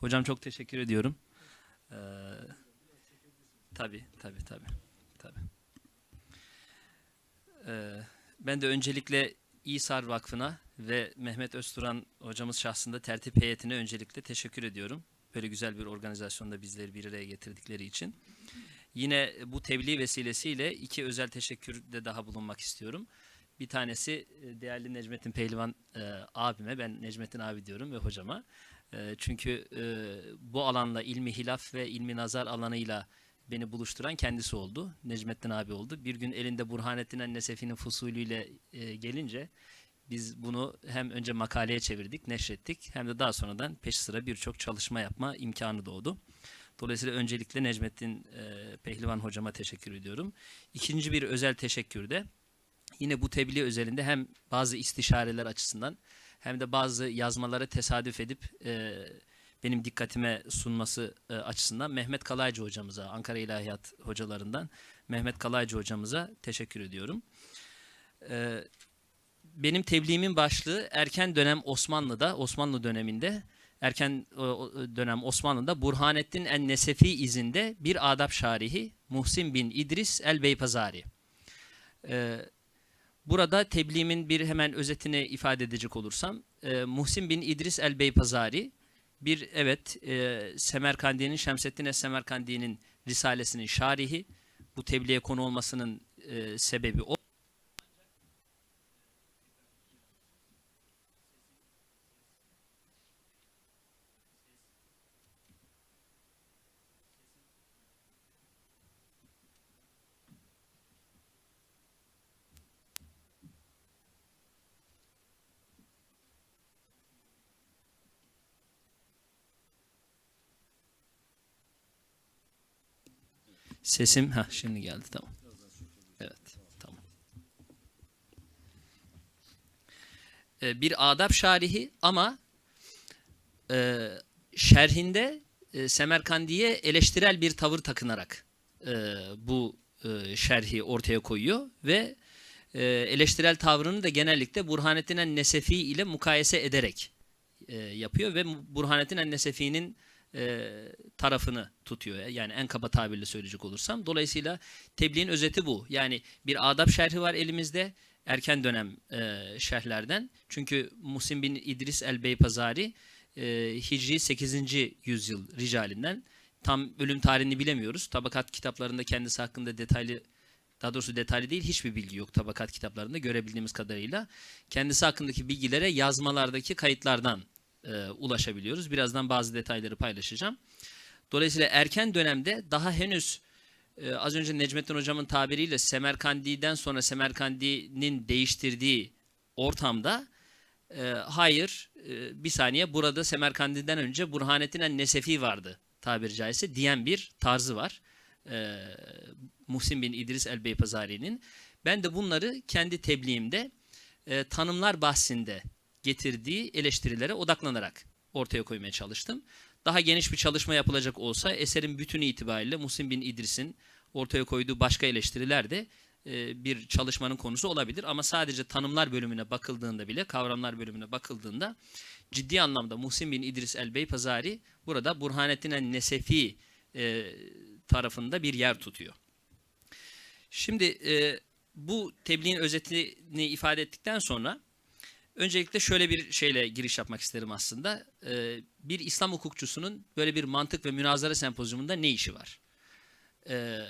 Hocam çok teşekkür ediyorum. Ee, tabii, tabii, tabii. tabii. Ee, ben de öncelikle İsar Vakfı'na ve Mehmet Özturan hocamız şahsında tertip heyetine öncelikle teşekkür ediyorum. Böyle güzel bir organizasyonda bizleri bir araya getirdikleri için. Yine bu tebliğ vesilesiyle iki özel teşekkürde daha bulunmak istiyorum. Bir tanesi e, değerli Necmettin Pehlivan e, abime, ben Necmettin abi diyorum ve hocama. E, çünkü e, bu alanla ilmi hilaf ve ilmi nazar alanıyla beni buluşturan kendisi oldu. Necmettin abi oldu. Bir gün elinde Burhanettin Ennesefi'nin fusulüyle e, gelince biz bunu hem önce makaleye çevirdik, neşrettik hem de daha sonradan peş sıra birçok çalışma yapma imkanı doğdu. Dolayısıyla öncelikle Necmettin e, Pehlivan hocama teşekkür ediyorum. İkinci bir özel teşekkür de yine bu tebliğ özelinde hem bazı istişareler açısından hem de bazı yazmalara tesadüf edip e, benim dikkatime sunması e, açısından Mehmet Kalaycı hocamıza, Ankara İlahiyat hocalarından Mehmet Kalaycı hocamıza teşekkür ediyorum. E, benim tebliğimin başlığı erken dönem Osmanlı'da, Osmanlı döneminde, erken dönem Osmanlı'da Burhanettin en-Nesefi izinde bir adab şarihi Muhsin bin İdris el-Beypazari. E, burada tebliğimin bir hemen özetini ifade edecek olursam, e, Muhsin bin İdris el-Beypazari, bir evet e, Semerkandi'nin Şemseddin Es-Semerkandi'nin risalesinin şarihi. Bu tebliğe konu olmasının e, sebebi o. Sesim ha şimdi geldi tamam. Evet tamam. Ee, bir adab şarihi ama e, şerhinde e, Semerkandi'ye eleştirel bir tavır takınarak e, bu e, şerhi ortaya koyuyor ve e, eleştirel tavrını da genellikle Burhanettin en-Nesefi ile mukayese ederek e, yapıyor ve Burhanettin en-Nesefi'nin e, tarafını tutuyor. Yani en kaba tabirle söyleyecek olursam. Dolayısıyla tebliğin özeti bu. Yani bir adab şerhi var elimizde. Erken dönem e, şerhlerden. Çünkü Musim bin İdris el-Beypazari e, Hicri 8. yüzyıl ricalinden. Tam ölüm tarihini bilemiyoruz. Tabakat kitaplarında kendisi hakkında detaylı daha doğrusu detaylı değil hiçbir bilgi yok tabakat kitaplarında görebildiğimiz kadarıyla. Kendisi hakkındaki bilgilere yazmalardaki kayıtlardan e, ulaşabiliyoruz. Birazdan bazı detayları paylaşacağım. Dolayısıyla erken dönemde daha henüz e, az önce Necmettin Hocam'ın tabiriyle Semerkandi'den sonra Semerkandi'nin değiştirdiği ortamda e, hayır e, bir saniye burada Semerkandi'den önce Burhanettin en-Nesefi vardı tabiri caizse diyen bir tarzı var. E, Muhsin bin İdris el-Beypazari'nin. Ben de bunları kendi tebliğimde e, tanımlar bahsinde getirdiği eleştirilere odaklanarak ortaya koymaya çalıştım. Daha geniş bir çalışma yapılacak olsa eserin bütünü itibariyle Muhsin bin İdris'in ortaya koyduğu başka eleştiriler de e, bir çalışmanın konusu olabilir. Ama sadece tanımlar bölümüne bakıldığında bile, kavramlar bölümüne bakıldığında ciddi anlamda Muhsin bin İdris el-Beypazari burada Burhanettin el-Nesefi e, tarafında bir yer tutuyor. Şimdi e, bu tebliğin özetini ifade ettikten sonra Öncelikle şöyle bir şeyle giriş yapmak isterim aslında. Ee, bir İslam hukukçusunun böyle bir mantık ve münazara sempozyumunda ne işi var? Ee,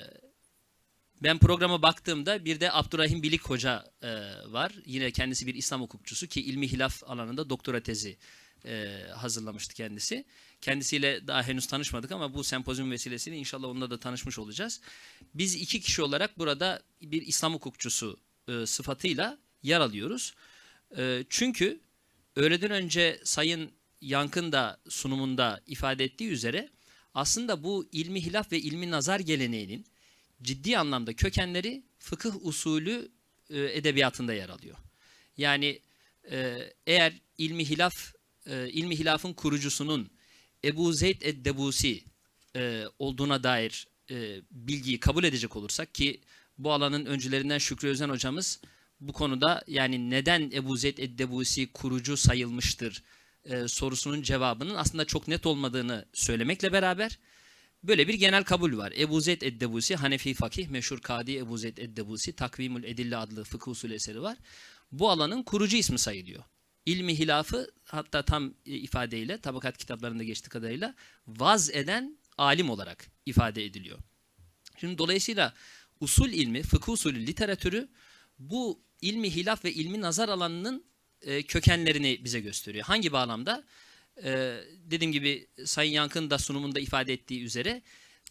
ben programa baktığımda bir de Abdurrahim Bilik Hoca e, var. Yine kendisi bir İslam hukukçusu ki ilmi hilaf alanında doktora tezi e, hazırlamıştı kendisi. Kendisiyle daha henüz tanışmadık ama bu sempozyum vesilesiyle inşallah onunla da tanışmış olacağız. Biz iki kişi olarak burada bir İslam hukukçusu e, sıfatıyla yer alıyoruz. E, çünkü öğleden önce Sayın Yankın da sunumunda ifade ettiği üzere aslında bu ilmi hilaf ve ilmi nazar geleneğinin ciddi anlamda kökenleri fıkıh usulü e, edebiyatında yer alıyor. Yani e, eğer ilmi hilaf e, ilmi hilafın kurucusunun Ebu Zeyd ed-Debusi e, olduğuna dair e, bilgiyi kabul edecek olursak ki bu alanın öncülerinden Şükrü Özen hocamız bu konuda yani neden Ebu Zeyd Eddebusi kurucu sayılmıştır e, sorusunun cevabının aslında çok net olmadığını söylemekle beraber böyle bir genel kabul var. Ebu Zeyd Eddebusi, Hanefi fakih, meşhur Kadi Ebu Zeyd Eddebusi, Takvimül Edille adlı fıkıh usulü eseri var. Bu alanın kurucu ismi sayılıyor. İlmi hilafı hatta tam e, ifadeyle tabakat kitaplarında geçtiği kadarıyla vaz eden alim olarak ifade ediliyor. Şimdi dolayısıyla usul ilmi, fıkıh usulü literatürü bu ilmi hilaf ve ilmi nazar alanının e, kökenlerini bize gösteriyor. Hangi bağlamda? E, dediğim gibi Sayın Yankın da sunumunda ifade ettiği üzere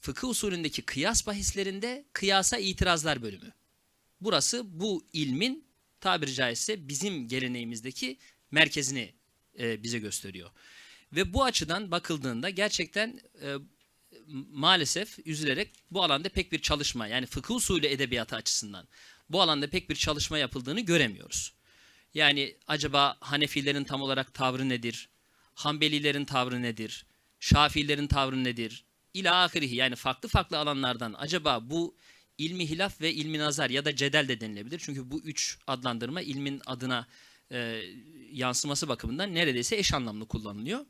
fıkıh usulündeki kıyas bahislerinde kıyasa itirazlar bölümü. Burası bu ilmin tabiri caizse bizim geleneğimizdeki merkezini e, bize gösteriyor. Ve bu açıdan bakıldığında gerçekten e, maalesef üzülerek bu alanda pek bir çalışma yani fıkıh usulü edebiyatı açısından bu alanda pek bir çalışma yapıldığını göremiyoruz. Yani acaba Hanefilerin tam olarak tavrı nedir? Hanbelilerin tavrı nedir? Şafiilerin tavrı nedir? İla ahirihi yani farklı farklı alanlardan acaba bu ilmi hilaf ve ilmi nazar ya da cedel de denilebilir. Çünkü bu üç adlandırma ilmin adına e, yansıması bakımından neredeyse eş anlamlı kullanılıyor.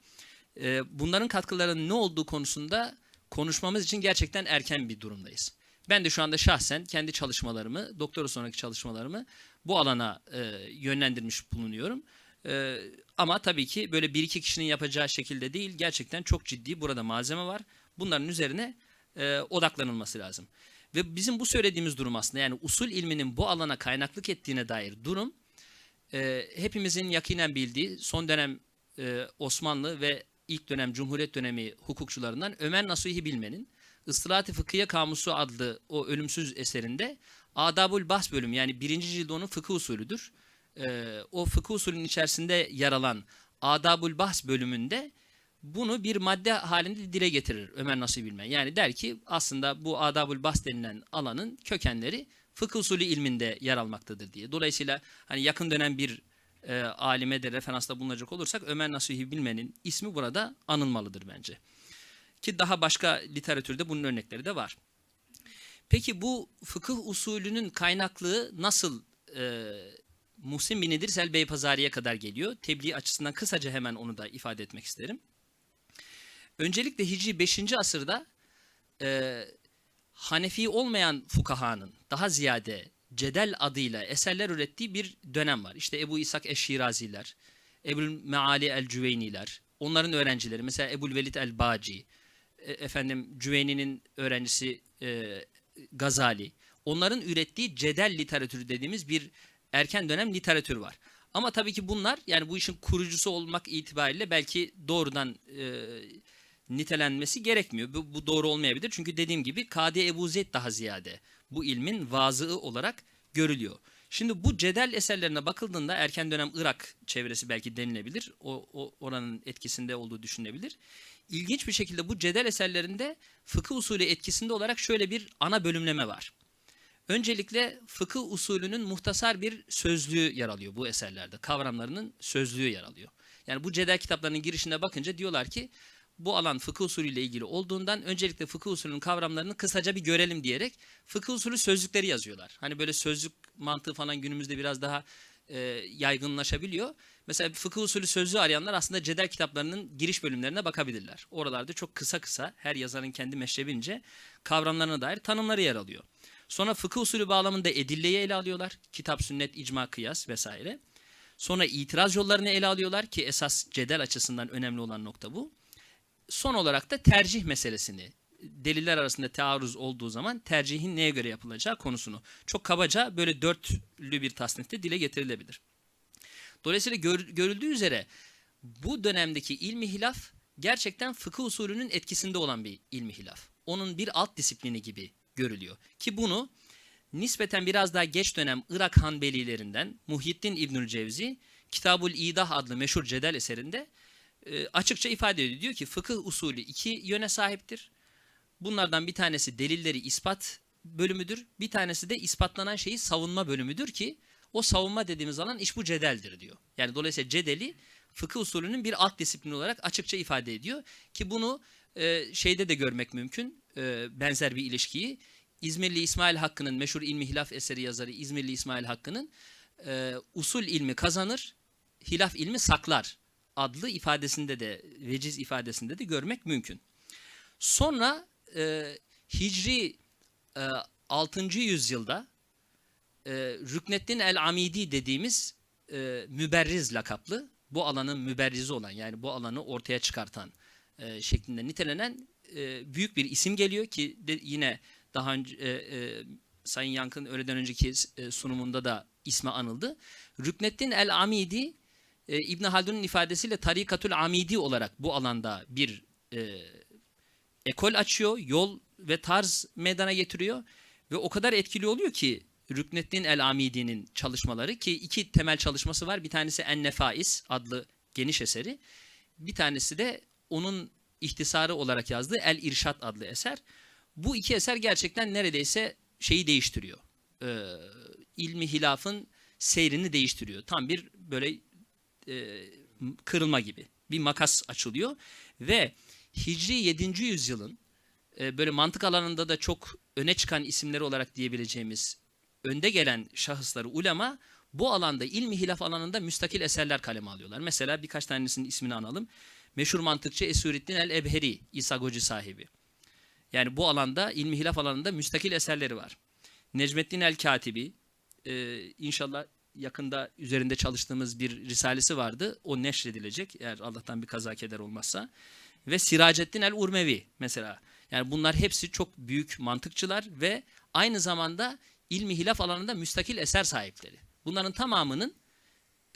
E, bunların katkılarının ne olduğu konusunda konuşmamız için gerçekten erken bir durumdayız. Ben de şu anda şahsen kendi çalışmalarımı, doktora sonraki çalışmalarımı bu alana e, yönlendirmiş bulunuyorum. E, ama tabii ki böyle bir iki kişinin yapacağı şekilde değil, gerçekten çok ciddi burada malzeme var. Bunların üzerine e, odaklanılması lazım. Ve bizim bu söylediğimiz durum aslında yani usul ilminin bu alana kaynaklık ettiğine dair durum e, hepimizin yakinen bildiği son dönem e, Osmanlı ve ilk dönem Cumhuriyet dönemi hukukçularından Ömer Nasuhi Bilmen'in Istılat-ı Fıkhiye Kamusu adlı o ölümsüz eserinde Adabul Bahs bölümü yani birinci cildi onun fıkıh usulüdür. Ee, o fıkıh usulünün içerisinde yer alan Adabul Bahs bölümünde bunu bir madde halinde dile getirir Ömer Nasuhi Bilmen. Yani der ki aslında bu Adabul Bahs denilen alanın kökenleri fıkıh usulü ilminde yer almaktadır diye. Dolayısıyla hani yakın dönem bir e, alime de referansta bulunacak olursak Ömer Nasuhi Bilmen'in ismi burada anılmalıdır bence. Ki daha başka literatürde bunun örnekleri de var. Peki bu fıkıh usulünün kaynaklığı nasıl e, Muhsin bin İdris el Beypazari'ye kadar geliyor? Tebliğ açısından kısaca hemen onu da ifade etmek isterim. Öncelikle Hicri 5. asırda e, Hanefi olmayan fukahanın daha ziyade Cedel adıyla eserler ürettiği bir dönem var. İşte Ebu İshak Eşşiraziler, Ebu Meali el-Cüveyniler, onların öğrencileri mesela Ebu Velid el-Baci, e, efendim Cüveyni'nin öğrencisi e, Gazali. Onların ürettiği cedel literatürü dediğimiz bir erken dönem literatür var. Ama tabii ki bunlar yani bu işin kurucusu olmak itibariyle belki doğrudan e, nitelenmesi gerekmiyor. Bu, bu doğru olmayabilir. Çünkü dediğim gibi Kadi Ebu Zeyd daha ziyade bu ilmin vazığı olarak görülüyor. Şimdi bu cedel eserlerine bakıldığında erken dönem Irak çevresi belki denilebilir. O, o oranın etkisinde olduğu düşünülebilir. İlginç bir şekilde bu cedel eserlerinde fıkıh usulü etkisinde olarak şöyle bir ana bölümleme var. Öncelikle fıkıh usulünün muhtasar bir sözlüğü yer alıyor bu eserlerde. Kavramlarının sözlüğü yer alıyor. Yani bu cedel kitaplarının girişine bakınca diyorlar ki bu alan fıkıh usulüyle ilgili olduğundan öncelikle fıkıh usulünün kavramlarını kısaca bir görelim diyerek fıkıh usulü sözlükleri yazıyorlar. Hani böyle sözlük mantığı falan günümüzde biraz daha e, yaygınlaşabiliyor. Mesela fıkıh usulü sözlüğü arayanlar aslında cedel kitaplarının giriş bölümlerine bakabilirler. Oralarda çok kısa kısa her yazarın kendi meşrebince kavramlarına dair tanımları yer alıyor. Sonra fıkıh usulü bağlamında edilleyi ele alıyorlar. Kitap, sünnet, icma, kıyas vesaire. Sonra itiraz yollarını ele alıyorlar ki esas cedel açısından önemli olan nokta bu son olarak da tercih meselesini deliller arasında taarruz olduğu zaman tercihin neye göre yapılacağı konusunu çok kabaca böyle dörtlü bir tasnifte dile getirilebilir. Dolayısıyla gör, görüldüğü üzere bu dönemdeki ilmi hilaf gerçekten fıkıh usulünün etkisinde olan bir ilmi hilaf. Onun bir alt disiplini gibi görülüyor. Ki bunu nispeten biraz daha geç dönem Irak Hanbelilerinden Muhyiddin İbnül Cevzi Kitabul İdah adlı meşhur cedel eserinde e, açıkça ifade ediyor. Diyor ki fıkıh usulü iki yöne sahiptir. Bunlardan bir tanesi delilleri ispat bölümüdür. Bir tanesi de ispatlanan şeyi savunma bölümüdür ki o savunma dediğimiz alan iş bu cedeldir diyor. Yani dolayısıyla cedeli fıkıh usulünün bir alt disiplini olarak açıkça ifade ediyor. Ki bunu e, şeyde de görmek mümkün e, benzer bir ilişkiyi. İzmirli İsmail Hakkı'nın meşhur ilmi hilaf eseri yazarı İzmirli İsmail Hakkı'nın e, usul ilmi kazanır, hilaf ilmi saklar adlı ifadesinde de veciz ifadesinde de görmek mümkün. Sonra e, Hicri e, 6. yüzyılda e, Rükneddin el-Amidi dediğimiz e, müberriz lakaplı bu alanın müberrizi olan yani bu alanı ortaya çıkartan e, şeklinde nitelenen e, büyük bir isim geliyor ki de yine daha önce e, e, Sayın Yankın öğleden önceki e, sunumunda da ismi anıldı. Rükneddin el-Amidi e, İbn Haldun'un ifadesiyle Tarikatül Amidi olarak bu alanda bir e, ekol açıyor, yol ve tarz meydana getiriyor ve o kadar etkili oluyor ki Rükneddin el-Amidi'nin çalışmaları ki iki temel çalışması var. Bir tanesi En-Nefais adlı geniş eseri. Bir tanesi de onun ihtisarı olarak yazdığı El-İrşad adlı eser. Bu iki eser gerçekten neredeyse şeyi değiştiriyor. Ee, ilmi hilafın seyrini değiştiriyor. Tam bir böyle e, kırılma gibi. Bir makas açılıyor ve Hicri 7. yüzyılın e, böyle mantık alanında da çok öne çıkan isimleri olarak diyebileceğimiz önde gelen şahısları ulema bu alanda ilmi hilaf alanında müstakil eserler kaleme alıyorlar. Mesela birkaç tanesinin ismini analım. Meşhur mantıkçı Esurettin el-Ebheri, İsa Goci sahibi. Yani bu alanda ilmi hilaf alanında müstakil eserleri var. Necmettin el-Katibi, e, inşallah yakında üzerinde çalıştığımız bir risalesi vardı. O neşredilecek eğer Allah'tan bir kaza keder olmazsa. Ve Siracettin el-Urmevi mesela. Yani bunlar hepsi çok büyük mantıkçılar ve aynı zamanda ilmi hilaf alanında müstakil eser sahipleri. Bunların tamamının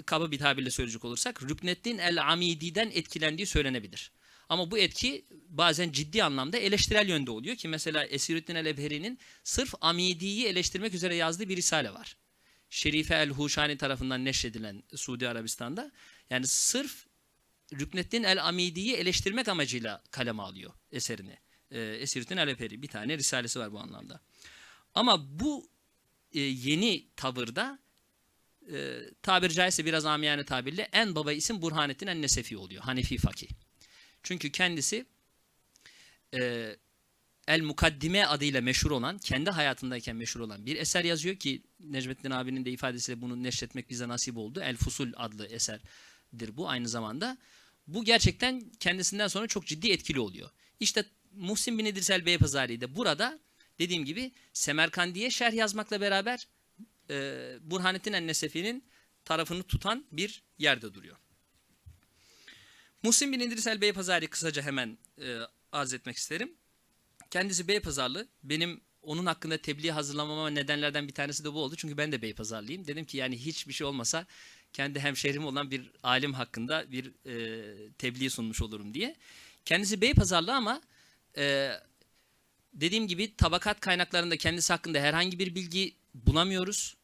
kaba bir tabirle söyleyecek olursak Rükneddin el-Amidi'den etkilendiği söylenebilir. Ama bu etki bazen ciddi anlamda eleştirel yönde oluyor ki mesela Esiruddin el-Ebheri'nin sırf Amidi'yi eleştirmek üzere yazdığı bir risale var. Şerife el-Huşani tarafından neşredilen Suudi Arabistan'da. Yani sırf Rükneddin el-Amidi'yi eleştirmek amacıyla kaleme alıyor eserini. Esiruddin el-Ebheri bir tane risalesi var bu anlamda. Ama bu e, yeni tavırda e, caizse biraz amiyane tabirle en baba isim Burhanettin en-Nesefi oluyor. Hanefi fakih. Çünkü kendisi e, El Mukaddime adıyla meşhur olan, kendi hayatındayken meşhur olan bir eser yazıyor ki Necmettin abinin de ifadesiyle bunu neşretmek bize nasip oldu. El Fusul adlı eserdir bu aynı zamanda. Bu gerçekten kendisinden sonra çok ciddi etkili oluyor. İşte Muhsin bin İdris el Beypazari de burada dediğim gibi Semerkandi'ye şerh yazmakla beraber e, Burhanettin en-Nesefi'nin tarafını tutan bir yerde duruyor. Muhsin bin İdris el Beypazari kısaca hemen e, arz etmek isterim. Kendisi Beypazarlı. Benim onun hakkında tebliğ hazırlamama nedenlerden bir tanesi de bu oldu. Çünkü ben de Beypazarlıyım. Dedim ki yani hiçbir şey olmasa kendi hemşehrim olan bir alim hakkında bir e, tebliğ sunmuş olurum diye. Kendisi Beypazarlı ama e, dediğim gibi tabakat kaynaklarında kendisi hakkında herhangi bir bilgi bulamıyoruz.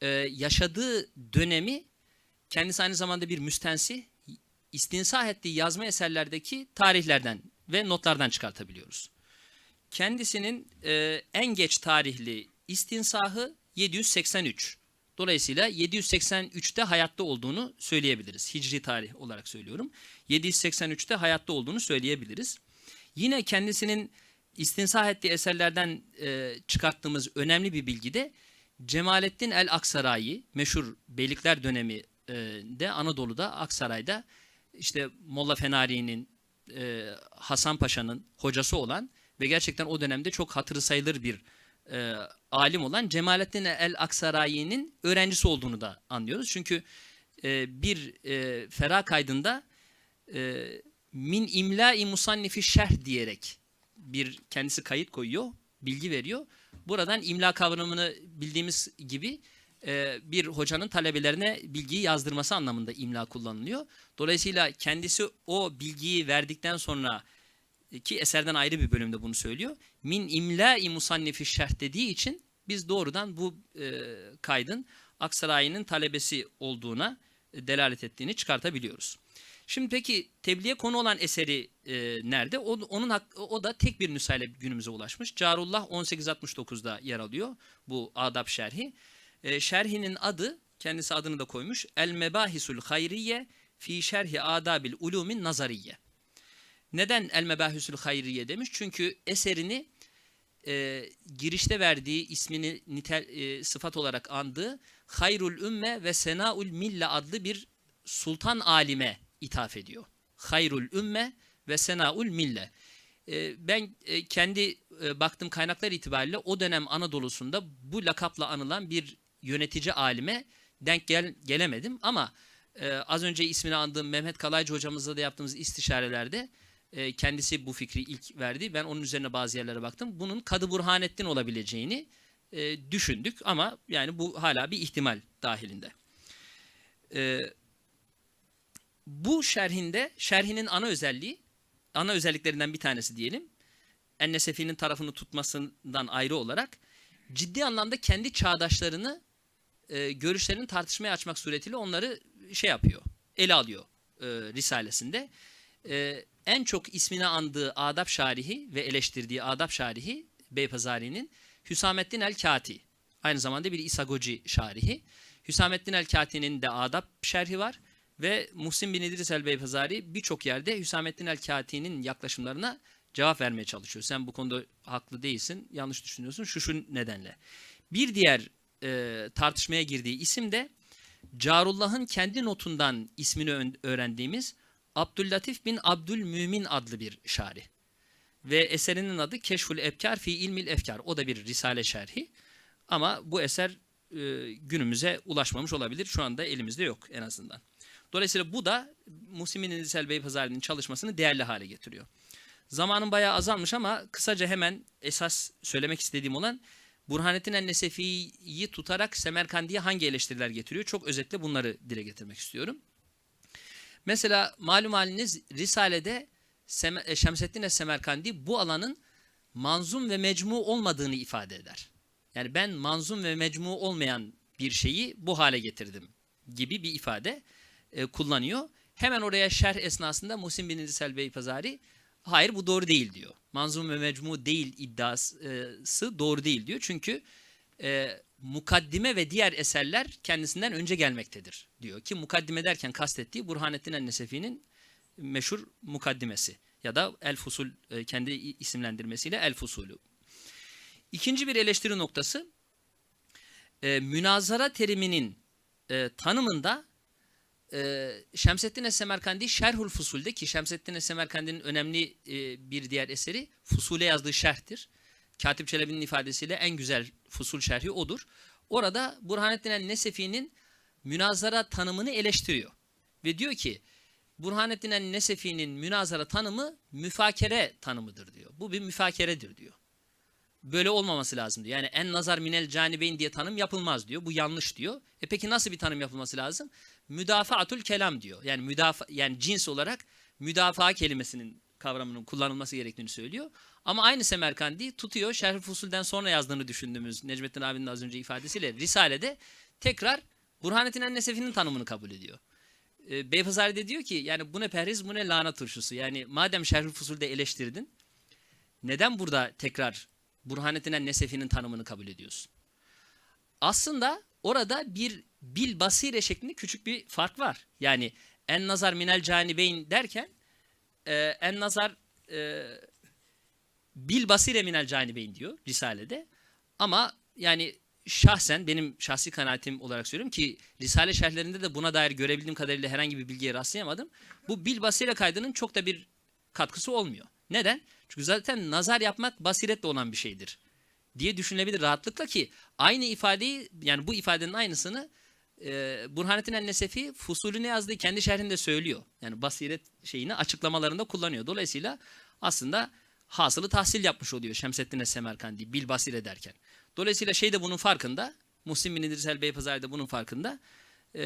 E, yaşadığı dönemi kendisi aynı zamanda bir müstensi istinsah ettiği yazma eserlerdeki tarihlerden ve notlardan çıkartabiliyoruz. Kendisinin e, en geç tarihli istinsahı 783. Dolayısıyla 783'te hayatta olduğunu söyleyebiliriz. Hicri tarih olarak söylüyorum. 783'te hayatta olduğunu söyleyebiliriz. Yine kendisinin istinsah ettiği eserlerden e, çıkarttığımız önemli bir bilgi de Cemalettin el-Aksaray'ı meşhur Beylikler dönemi e, de Anadolu'da Aksaray'da işte Molla Fenari'nin e, Hasan Paşa'nın hocası olan ve gerçekten o dönemde çok hatırı sayılır bir e, alim olan Cemalettin el-Aksaray'ın öğrencisi olduğunu da anlıyoruz. Çünkü e, bir e, ferah kaydında e, min imla-i musannifi şerh diyerek bir kendisi kayıt koyuyor, bilgi veriyor. Buradan imla kavramını bildiğimiz gibi e, bir hocanın talebelerine bilgiyi yazdırması anlamında imla kullanılıyor. Dolayısıyla kendisi o bilgiyi verdikten sonra ki eserden ayrı bir bölümde bunu söylüyor. Min imla-i musannifi şerh dediği için biz doğrudan bu e, kaydın Aksaray'ın talebesi olduğuna e, delalet ettiğini çıkartabiliyoruz. Şimdi peki tebliğe konu olan eseri e, nerede? O, onun o da tek bir nüshayle günümüze ulaşmış. Carullah 1869'da yer alıyor bu adab şerhi. E, şerhinin adı kendisi adını da koymuş. El Mebahisul Hayriye fi şerhi adabil ulumin nazariye. Neden El Mebahüsül Hayriye demiş? Çünkü eserini e, girişte verdiği ismini nitel, e, sıfat olarak andığı Hayrul Ümme ve Senaul Mille adlı bir sultan alime ithaf ediyor. Hayrul ümme ve senaul mille. E, ben e, kendi e, baktığım kaynaklar itibariyle o dönem Anadolu'sunda bu lakapla anılan bir yönetici alime denk gel, gelemedim ama e, az önce ismini andığım Mehmet Kalaycı hocamızla da yaptığımız istişarelerde e, kendisi bu fikri ilk verdi. Ben onun üzerine bazı yerlere baktım. Bunun Kadı Burhanettin olabileceğini e, düşündük ama yani bu hala bir ihtimal dahilinde. E, bu şerhinde, şerhinin ana özelliği, ana özelliklerinden bir tanesi diyelim, Ennesefi'nin tarafını tutmasından ayrı olarak ciddi anlamda kendi çağdaşlarını e, görüşlerini tartışmaya açmak suretiyle onları şey yapıyor, ele alıyor e, Risalesinde. E, en çok ismini andığı adab şarihi ve eleştirdiği adab şarihi Beypazari'nin Hüsamettin el-Kati. Aynı zamanda bir İsagoci şarihi. Hüsamettin el-Kati'nin de adab şerhi var. Ve Muhsin bin İdris el-Beypazari birçok yerde Hüsamettin el-Kati'nin yaklaşımlarına cevap vermeye çalışıyor. Sen bu konuda haklı değilsin, yanlış düşünüyorsun şu şu nedenle. Bir diğer e, tartışmaya girdiği isim de Carullah'ın kendi notundan ismini öğrendiğimiz Abdüllatif bin Abdülmümin adlı bir şari. Ve eserinin adı Keşful Efkar fi İlmil Efkar. O da bir risale şerhi. Ama bu eser e, günümüze ulaşmamış olabilir. Şu anda elimizde yok en azından. Dolayısıyla bu da Muhsin İndisel Beypazari'nin çalışmasını değerli hale getiriyor. Zamanım bayağı azalmış ama kısaca hemen esas söylemek istediğim olan Burhanettin el-Nesefi'yi tutarak Semerkandi'ye hangi eleştiriler getiriyor? Çok özetle bunları dile getirmek istiyorum. Mesela malum haliniz Risale'de e, Şemseddin Es-Semerkandi bu alanın manzum ve mecmu olmadığını ifade eder. Yani ben manzum ve mecmu olmayan bir şeyi bu hale getirdim gibi bir ifade e, kullanıyor. Hemen oraya şerh esnasında Muhsin bin İdrisel Beypazari hayır bu doğru değil diyor. Manzum ve mecmu değil iddiası doğru değil diyor. Çünkü e, mukaddime ve diğer eserler kendisinden önce gelmektedir diyor ki mukaddime derken kastettiği Burhanettin el-Nesefi'nin meşhur mukaddimesi ya da El Fusul e, kendi isimlendirmesiyle El Fusulü. İkinci bir eleştiri noktası e, münazara teriminin e, tanımında Şemsettin Es-Semerkandi Şerhul Fusul'de ki Şemsettin Es-Semerkandi'nin önemli bir diğer eseri Fusul'e yazdığı şerhtir. Katip Çelebi'nin ifadesiyle en güzel fusul şerhi odur. Orada Burhanettin el-Nesefi'nin münazara tanımını eleştiriyor. Ve diyor ki Burhanettin el-Nesefi'nin münazara tanımı müfakere tanımıdır diyor. Bu bir müfakeredir diyor. Böyle olmaması lazım diyor. Yani en nazar minel canibeyn diye tanım yapılmaz diyor. Bu yanlış diyor. E peki nasıl bir tanım yapılması lazım? Müdafaatul kelam diyor. Yani müdafa yani cins olarak müdafaa kelimesinin kavramının kullanılması gerektiğini söylüyor. Ama aynı Semerkandi tutuyor Şerh Fusul'den sonra yazdığını düşündüğümüz Necmettin abinin az önce ifadesiyle Risale'de tekrar Burhanettin Ennesefi'nin tanımını kabul ediyor. E, Beypazari de diyor ki yani bu ne perhiz bu ne lahana turşusu. Yani madem Şerh Fusul'de eleştirdin neden burada tekrar Burhanettin Ennesefi'nin tanımını kabul ediyorsun? Aslında orada bir bil basire şeklinde küçük bir fark var. Yani en nazar minel canibeyn derken e, en nazar e, bil basire minel canibeyn diyor Risale'de. Ama yani şahsen benim şahsi kanaatim olarak söylüyorum ki Risale şerhlerinde de buna dair görebildiğim kadarıyla herhangi bir bilgiye rastlayamadım. Bu bil basire kaydının çok da bir katkısı olmuyor. Neden? Çünkü zaten nazar yapmak basiretle olan bir şeydir diye düşünülebilir rahatlıkla ki aynı ifadeyi yani bu ifadenin aynısını e, Burhanettin el-Nesefi fusulüne yazdığı kendi şerhinde söylüyor. Yani basiret şeyini açıklamalarında kullanıyor. Dolayısıyla aslında hasılı tahsil yapmış oluyor Şemseddin Es-Semerkandi bil basir ederken. Dolayısıyla şey de bunun farkında. Muhsin bin İdris el-Beypazari de bunun farkında. E,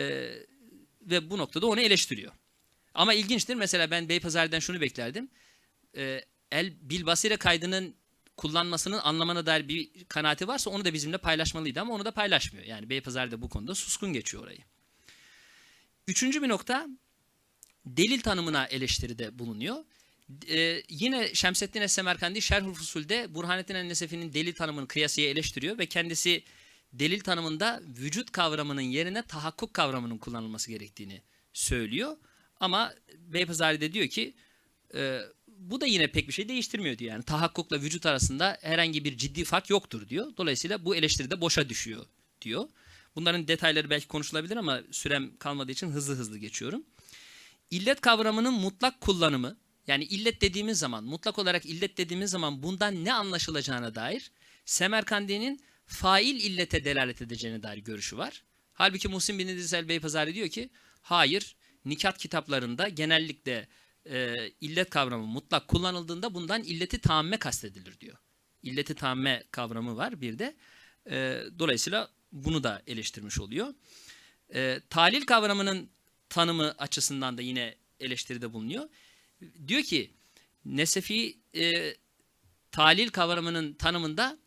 ve bu noktada onu eleştiriyor. Ama ilginçtir. Mesela ben Beypazari'den şunu beklerdim. E, el bil basire kaydının kullanmasının anlamına dair bir kanaati varsa onu da bizimle paylaşmalıydı ama onu da paylaşmıyor. Yani Beypazarı da bu konuda suskun geçiyor orayı. Üçüncü bir nokta delil tanımına eleştiride bulunuyor. Ee, yine Şemseddin Es-Semerkandi Şerhul Fusul'de Burhanettin el-Nesefi'nin delil tanımını kıyasıya eleştiriyor ve kendisi delil tanımında vücut kavramının yerine tahakkuk kavramının kullanılması gerektiğini söylüyor. Ama Beypazari de diyor ki e, bu da yine pek bir şey değiştirmiyor diyor. Yani tahakkukla vücut arasında herhangi bir ciddi fark yoktur diyor. Dolayısıyla bu eleştiri de boşa düşüyor diyor. Bunların detayları belki konuşulabilir ama sürem kalmadığı için hızlı hızlı geçiyorum. illet kavramının mutlak kullanımı yani illet dediğimiz zaman mutlak olarak illet dediğimiz zaman bundan ne anlaşılacağına dair Semerkandi'nin fail illete delalet edeceğine dair görüşü var. Halbuki Muhsin bin İdris el Beypazari diyor ki hayır nikat kitaplarında genellikle e, illet kavramı mutlak kullanıldığında bundan illeti tamme kastedilir diyor. İlleti tamme kavramı var bir de. E, dolayısıyla bunu da eleştirmiş oluyor. E, talil kavramının tanımı açısından da yine eleştiride bulunuyor. Diyor ki Nesefi e, talil kavramının tanımında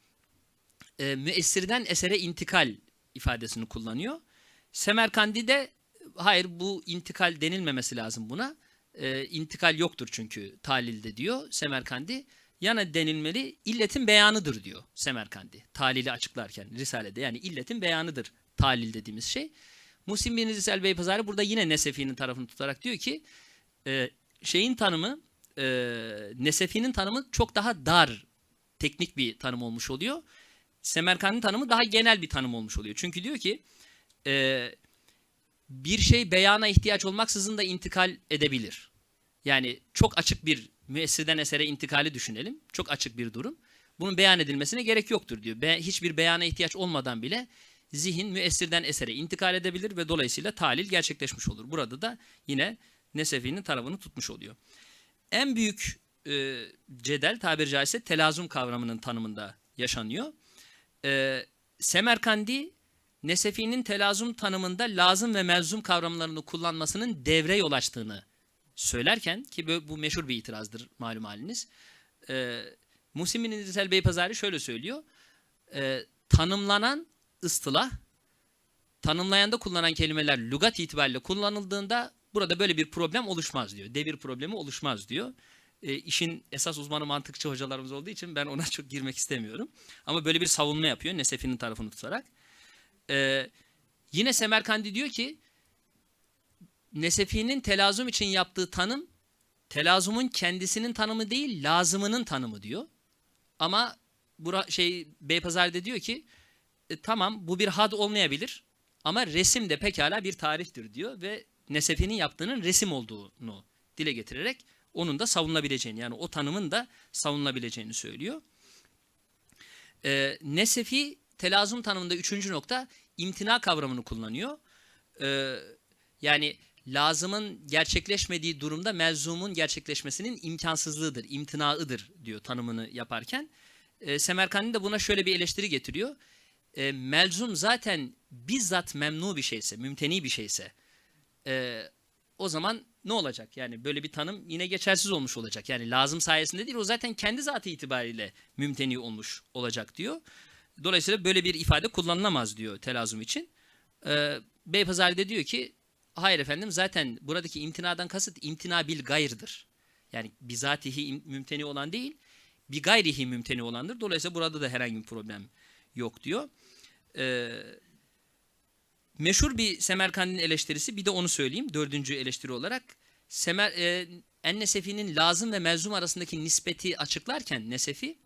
e, müessirden esere intikal ifadesini kullanıyor. Semerkandi de hayır bu intikal denilmemesi lazım buna. E, intikal yoktur çünkü talilde diyor Semerkandi. Yana denilmeli illetin beyanıdır diyor Semerkandi. Talili açıklarken Risale'de yani illetin beyanıdır talil dediğimiz şey. Muhsin bin İdris el Beypazarı burada yine Nesefi'nin tarafını tutarak diyor ki e, şeyin tanımı e, Nesefi'nin tanımı çok daha dar teknik bir tanım olmuş oluyor. Semerkand'ın tanımı daha genel bir tanım olmuş oluyor. Çünkü diyor ki e, bir şey beyana ihtiyaç olmaksızın da intikal edebilir. Yani çok açık bir müessirden esere intikali düşünelim. Çok açık bir durum. Bunun beyan edilmesine gerek yoktur diyor. Be, hiçbir beyana ihtiyaç olmadan bile zihin müessirden esere intikal edebilir ve dolayısıyla talil gerçekleşmiş olur. Burada da yine Nesefi'nin tarafını tutmuş oluyor. En büyük e, cedel tabiri caizse telazum kavramının tanımında yaşanıyor. E, Semerkandi Nesefi'nin telazum tanımında lazım ve melzum kavramlarını kullanmasının devre yol açtığını söylerken ki bu, bu meşhur bir itirazdır malum haliniz. E, Muhsin bin İdris el Beypazari şöyle söylüyor. E, tanımlanan ıstılah tanımlayanda kullanılan kelimeler lügat itibariyle kullanıldığında burada böyle bir problem oluşmaz diyor. Devir problemi oluşmaz diyor. E, işin esas uzmanı mantıkçı hocalarımız olduğu için ben ona çok girmek istemiyorum. Ama böyle bir savunma yapıyor Nesefi'nin tarafını tutarak. E, yine Semerkandi diyor ki Nesefi'nin telazum için yaptığı tanım telazumun kendisinin tanımı değil lazımının tanımı diyor. Ama bura, şey Beypazar'da diyor ki e, tamam bu bir had olmayabilir ama resim de pekala bir tariftir diyor ve Nesefi'nin yaptığının resim olduğunu dile getirerek onun da savunulabileceğini yani o tanımın da savunulabileceğini söylüyor. E, Nesefi telazum tanımında üçüncü nokta imtina kavramını kullanıyor. E, yani lazımın gerçekleşmediği durumda melzumun gerçekleşmesinin imkansızlığıdır, imtinaıdır diyor tanımını yaparken. E, Semerkandi de buna şöyle bir eleştiri getiriyor. E, melzum zaten bizzat memnu bir şeyse, mümteni bir şeyse e, o zaman ne olacak? Yani böyle bir tanım yine geçersiz olmuş olacak. Yani lazım sayesinde değil o zaten kendi zatı itibariyle mümteni olmuş olacak diyor. Dolayısıyla böyle bir ifade kullanılamaz diyor telazum için. E, Beypazari de diyor ki hayır efendim zaten buradaki imtinadan kasıt imtina bil gayrıdır. Yani bizatihi mümteni olan değil, bir gayrihi mümteni olandır. Dolayısıyla burada da herhangi bir problem yok diyor. Ee, meşhur bir Semerkand'in eleştirisi bir de onu söyleyeyim dördüncü eleştiri olarak. Semer, e, En-Nesefi'nin lazım ve melzum arasındaki nispeti açıklarken Nesefi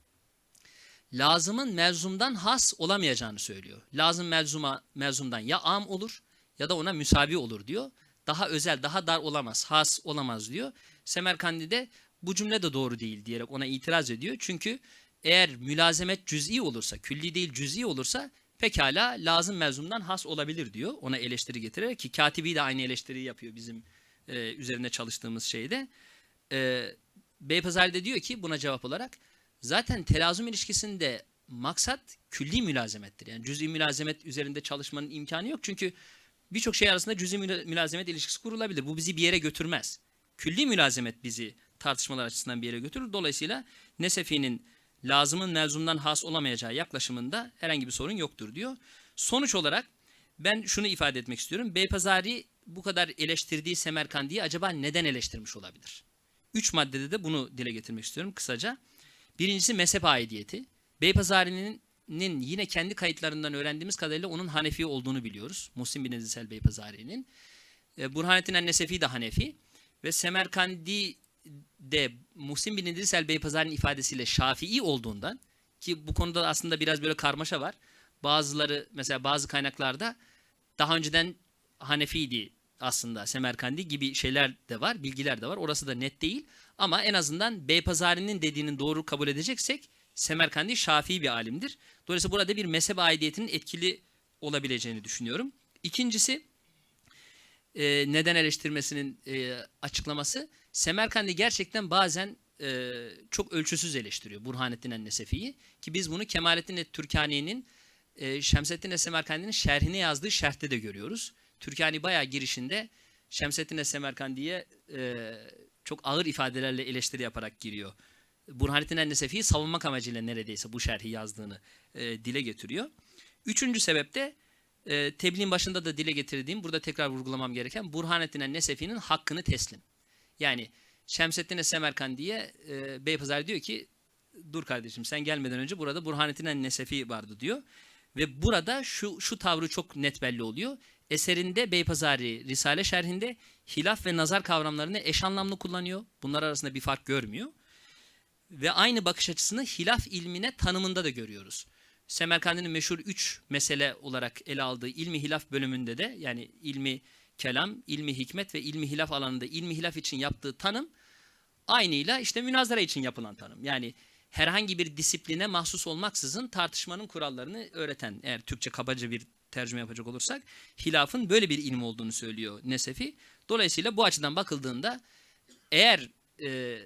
lazımın melzumdan has olamayacağını söylüyor. Lazım melzuma, melzumdan ya am olur ya da ona müsavi olur diyor. Daha özel, daha dar olamaz, has olamaz diyor. Semerkandi de bu cümle de doğru değil diyerek ona itiraz ediyor. Çünkü eğer mülazemet cüz'i olursa, külli değil cüz'i olursa pekala lazım mezumdan has olabilir diyor. Ona eleştiri getirerek ki katibi de aynı eleştiriyi yapıyor bizim e, üzerinde çalıştığımız şeyde. E, Beypazarı da diyor ki buna cevap olarak zaten telazum ilişkisinde maksat külli mülazemettir. Yani cüz'i mülazemet üzerinde çalışmanın imkanı yok. Çünkü birçok şey arasında cüz'i mülazemet ilişkisi kurulabilir. Bu bizi bir yere götürmez. Külli mülazemet bizi tartışmalar açısından bir yere götürür. Dolayısıyla Nesefi'nin lazımın melzumdan has olamayacağı yaklaşımında herhangi bir sorun yoktur diyor. Sonuç olarak ben şunu ifade etmek istiyorum. Beypazari bu kadar eleştirdiği Semerkandi'yi acaba neden eleştirmiş olabilir? Üç maddede de bunu dile getirmek istiyorum kısaca. Birincisi mezhep aidiyeti. Beypazari'nin yine kendi kayıtlarından öğrendiğimiz kadarıyla onun Hanefi olduğunu biliyoruz. Muhsin bin Ezisel Beypazari'nin. E, Burhanettin Ennesefi de Hanefi. Ve Semerkandi de Muhsin bin İdris el Beypazar'ın ifadesiyle Şafii olduğundan ki bu konuda aslında biraz böyle karmaşa var. Bazıları mesela bazı kaynaklarda daha önceden Hanefiydi aslında Semerkandi gibi şeyler de var, bilgiler de var. Orası da net değil. Ama en azından Beypazari'nin dediğinin doğru kabul edeceksek Semerkandi Şafii bir alimdir. Dolayısıyla burada bir mezhep aidiyetinin etkili olabileceğini düşünüyorum. İkincisi e, neden eleştirmesinin e, açıklaması. Semerkandi gerçekten bazen e, çok ölçüsüz eleştiriyor Burhanettin en-Nesefi'yi. Ki biz bunu Kemalettin Türkani'nin e, Şemsettin Semerkandi'nin şerhine yazdığı şerhte de görüyoruz. Türkani bayağı girişinde Şemsettin Semerkandi'ye e, çok ağır ifadelerle eleştiri yaparak giriyor. Burhanettin en-Nesefi'yi savunmak amacıyla neredeyse bu şerhi yazdığını e, dile getiriyor. Üçüncü sebep de e, tebliğin başında da dile getirdiğim, burada tekrar vurgulamam gereken Burhanettin en-Nesefi'nin hakkını teslim. Yani Şemsettin Semerkandi'ye e, Beypazarı diyor ki dur kardeşim sen gelmeden önce burada Burhanettin en-Nesefi vardı diyor. Ve burada şu şu tavrı çok net belli oluyor. Eserinde Beypazari Risale şerhinde hilaf ve nazar kavramlarını eş anlamlı kullanıyor. Bunlar arasında bir fark görmüyor. Ve aynı bakış açısını hilaf ilmine tanımında da görüyoruz. Semerkandi'nin meşhur üç mesele olarak ele aldığı ilmi hilaf bölümünde de yani ilmi kelam, ilmi hikmet ve ilmi hilaf alanında ilmi hilaf için yaptığı tanım aynıyla işte münazara için yapılan tanım. Yani herhangi bir disipline mahsus olmaksızın tartışmanın kurallarını öğreten eğer Türkçe kabaca bir tercüme yapacak olursak hilafın böyle bir ilim olduğunu söylüyor Nesefi. Dolayısıyla bu açıdan bakıldığında eğer e,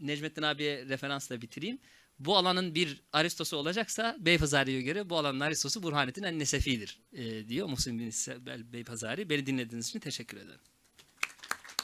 Necmettin abiye referansla bitireyim. Bu alanın bir Aristosu olacaksa Beypazari'ye göre bu alanın Aristosu Burhanettin en-Nesefi'dir e, diyor Muhsin bin Beypazari. Beni dinlediğiniz için teşekkür ederim.